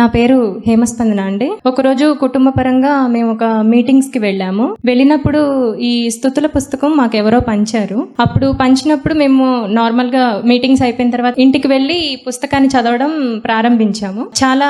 నా పేరు హేమస్పందన అండి. ఒకరోజు కుటుంబ పరంగా మేము ఒక మీటింగ్స్కి వెళ్ళాము. వెళ్ళినప్పుడు ఈ స్థుతుల పుస్తకం మాకు ఎవరో పంచారు. అప్పుడు పంచినప్పుడు మేము నార్మల్గా మీటింగ్స్ అయిపోయిన తర్వాత ఇంటికి వెళ్ళి ఈ పుస్తకాన్ని చదవడం ప్రారంభించాము. చాలా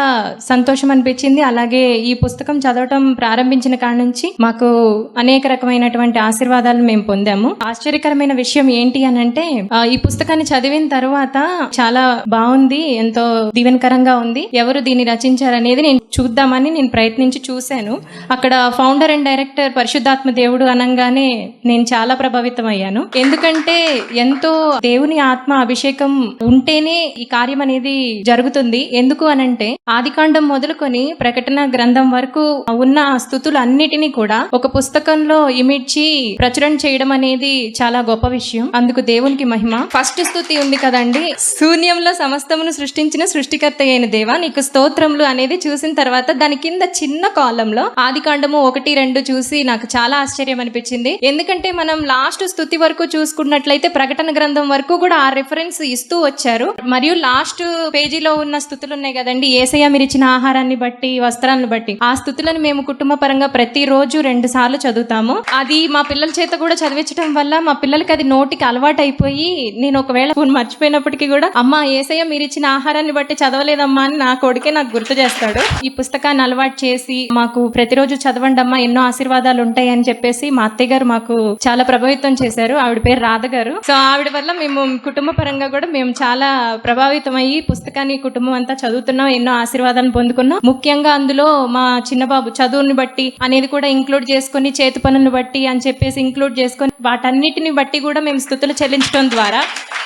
సంతోషం అనిపించింది. అలాగే ఈ పుస్తకం చదవటం ప్రారంభించిన కాడ నుంచి మాకు అనేక రకమైనటువంటి ఆశీర్వాదాలు మేము పొందాము. ఆశ్చర్యకరమైన విషయం ఏంటి అని అంటే ఈ పుస్తకాన్ని చదివిన తర్వాత చాలా బాగుంది ఎంతో దీవెనకరంగా ఉంది. ఎవరు దీన్ని రచించారనేది నేను చూద్దామని నేను ప్రయత్నించి చూశాను. అక్కడ ఫౌండర్ అండ్ డైరెక్టర్ పరిశుద్ధాత్మ దేవుడు అనగానే నేను చాలా ప్రభావితం అయ్యాను. ఎందుకంటే ఎంతో దేవుని ఆత్మ అభిషేకం ఉంటేనే ఈ కార్యం అనేది జరుగుతుంది. ఎందుకు అనంటే ఆదికాండం మొదలుకొని ప్రకటన గ్రంథం వరకు ఉన్న స్థుతులు అన్నిటినీ కూడా ఒక పుస్తకంలో ఇమిడ్చి ప్రచురణ చేయడం అనేది చాలా గొప్ప విషయం. అందుకు దేవునికి మహిమ. ఫస్ట్ స్థుతి ఉంది కదండి. శూన్యంలో సమస్తమును సృష్టించిన సృష్టికర్త అయిన దేవా నీకు స్తోత్రములు అనేది చూసిన తర్వాత దాని కింద చిన్న కాలంలో ఆది కాండము ఒకటి రెండు చూసి నాకు చాలా ఆశ్చర్యం అనిపించింది. ఎందుకంటే మనం లాస్ట్ స్థుతి వరకు చూసుకున్నట్లయితే ప్రకటన గ్రంథం వరకు కూడా ఆ రిఫరెన్స్ ఇస్తూ వచ్చారు. మరియు లాస్ట్ పేజీలో ఉన్న స్థుతులు ఉన్నాయి కదండి. ఏసయ్య మీరు ఇచ్చిన ఆహారాన్ని బట్టి వస్త్రాలను బట్టి. ఆ స్థుతులను మేము కుటుంబ పరంగా ప్రతిరోజు రెండు సార్లు చదువుతాము. అది మా పిల్లల చేత కూడా చదివించడం వల్ల మా పిల్లలకి అది నోటికి అలవాటు అయిపోయి నేను ఒకవేళ ఫోన్ మర్చిపోయినప్పటికీ కూడా అమ్మ ఏసయ్య మీరు ఇచ్చిన ఆహారాన్ని బట్టి చదవలేదమ్మా అని నా కొడుకే నాకు గుర్తు చేస్తాడు ఈ పుస్తకాన్ని అలవాటు చేసి మాకు ప్రతిరోజు చదవండి అమ్మా ఎన్నో ఆశీర్వాదాలు ఉంటాయి అని చెప్పేసి మా అత్తయ్య గారు మాకు చాలా ప్రభావితం చేశారు. ఆవిడ పేరు రాధ గారు. సో ఆవిడ వల్ల మేము కుటుంబ పరంగా కూడా మేము చాలా ప్రభావితం అయ్యి పుస్తకాన్ని కుటుంబం అంతా చదువుతున్నాం ఎన్నో ఆశీర్వాదాన్ని పొందుకున్నాం. ముఖ్యంగా అందులో మా చిన్న బాబు చదువుని బట్టి అనేది కూడా ఇంక్లూడ్ చేసుకొని చేతి పనులను బట్టి అని చెప్పేసి ఇంక్లూడ్ చేసుకొని వాటన్నిటిని బట్టి కూడా మేము స్థుతులు చెల్లించడం ద్వారా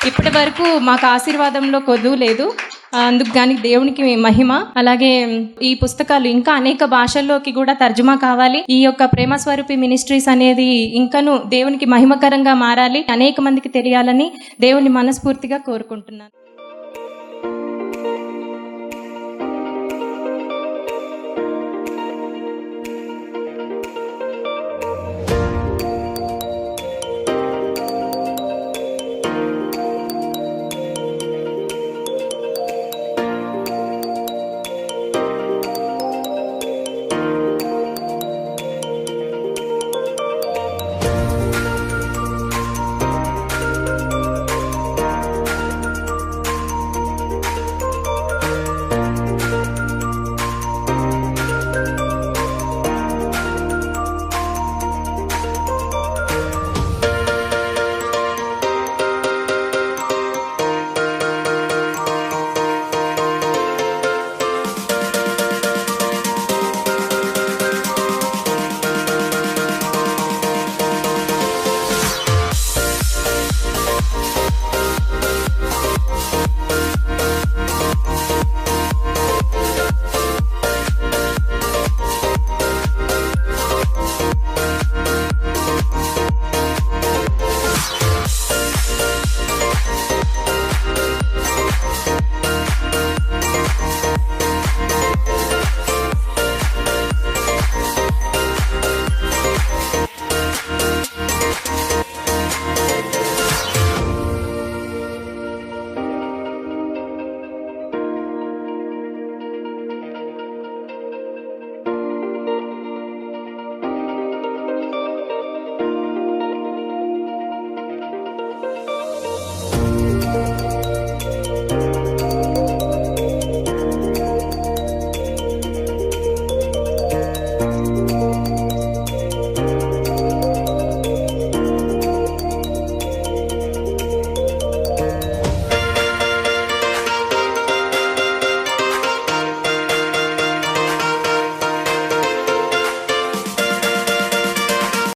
ఇప్పటి వరకు మాకు ఆశీర్వాదంలో కొదువు లేదు. అందుకు గాని దేవునికి మహిమ. అలాగే ఈ పుస్తకాలు ఇంకా అనేక భాషల్లోకి కూడా తర్జుమా కావాలి. ఈ యొక్క ప్రేమ స్వరూపి మినిస్ట్రీస్ అనేది ఇంకను దేవునికి మహిమకరంగా మారాలి. అనేక మందికి తెలియాలని దేవుని మనస్ఫూర్తిగా కోరుకుంటున్నాను.